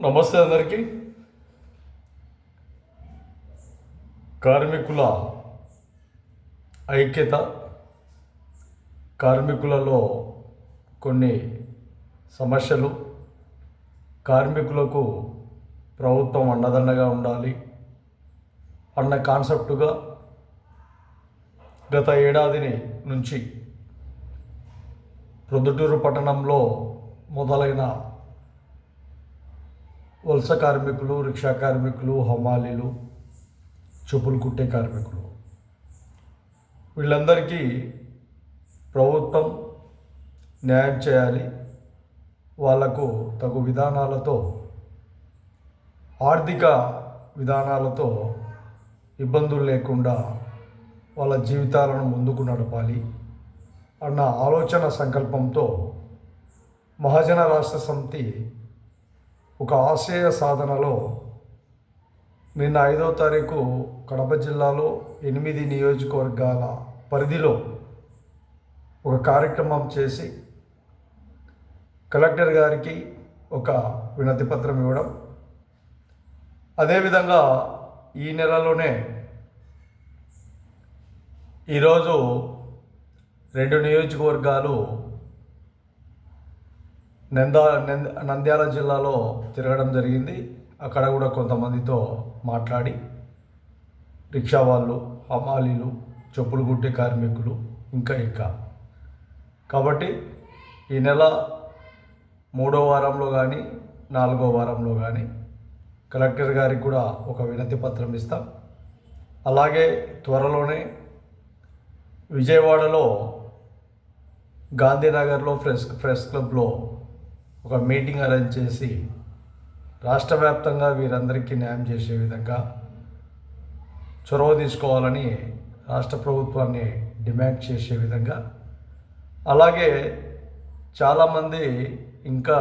నమస్తే అందరికీ. కార్మికుల ఐక్యత కార్మికులలో కొన్ని సమస్యలు కార్మికులకు ప్రభుత్వం అండదండగా ఉండాలి అన్న కాన్సెప్టుగా గత ఏడాదిని నుంచి ప్రొద్దుటూరు పట్టణంలో మొదలైన వలస కార్మికులు రిక్షా కార్మికులు హమాలీలు చెప్పులు కుట్టే కార్మికులు. వీళ్ళందరికీ ప్రభుత్వం న్యాయం చేయాలి. వాళ్ళకు తగు విధానాలతో ఆర్థిక విధానాలతో ఇబ్బందులు లేకుండా వాళ్ళ జీవితాలను ముందుకు నడపాలి అన్న ఆలోచన సంకల్పంతో మహాజన రాష్ట్ర సమితి ఒక ఆశయ సాధనలో నిన్న ఐదో తారీఖు కడప జిల్లాలో ఎనిమిది నియోజకవర్గాల పరిధిలో ఒక కార్యక్రమం చేసి కలెక్టర్ గారికి ఒక వినతి పత్రం ఇవ్వడం. అదేవిధంగా ఈ నెలలోనే ఈరోజు రెండు నియోజకవర్గాలు నందా నంద్యాల జిల్లాలో తిరగడం జరిగింది. అక్కడ కూడా కొంతమందితో మాట్లాడి రిక్షా వాళ్ళు హమాలీలు చెప్పులు కుట్టే కార్మికులు ఇంకా ఇంకా. కాబట్టి ఈ నెల మూడో వారంలో కానీ నాలుగో వారంలో కానీ కలెక్టర్ గారికి కూడా ఒక వినతి పత్రం ఇస్తాం. అలాగే త్వరలోనే విజయవాడలో గాంధీనగర్లో ఫ్రెష్ ఫ్రెష్ క్లబ్లో ఒక మీటింగ్ అరేంజ్ చేసి రాష్ట్ర వ్యాప్తంగా వీరందరికీ న్యాయం చేసే విధంగా చొరవ తీసుకోవాలని రాష్ట్ర ప్రభుత్వాన్ని డిమాండ్ చేసే విధంగా. అలాగే చాలామంది ఇంకా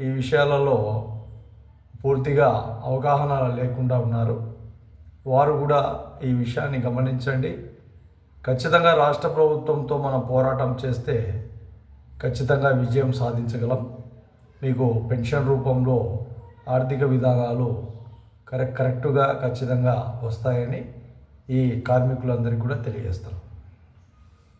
ఈ విషయాలలో పూర్తిగా అవగాహన లేకుండా ఉన్నారు. వారు కూడా ఈ విషయాన్ని గమనించండి. ఖచ్చితంగా రాష్ట్ర ప్రభుత్వంతో మనం పోరాటం చేస్తే ఖచ్చితంగా విజయం సాధించగలం. మీకు పెన్షన్ రూపంలో ఆర్థిక విధానాలు కరెక్ట్ కరెక్టుగా ఖచ్చితంగా వస్తాయని ఈ కార్మికులందరికీ కూడా తెలియజేస్తాను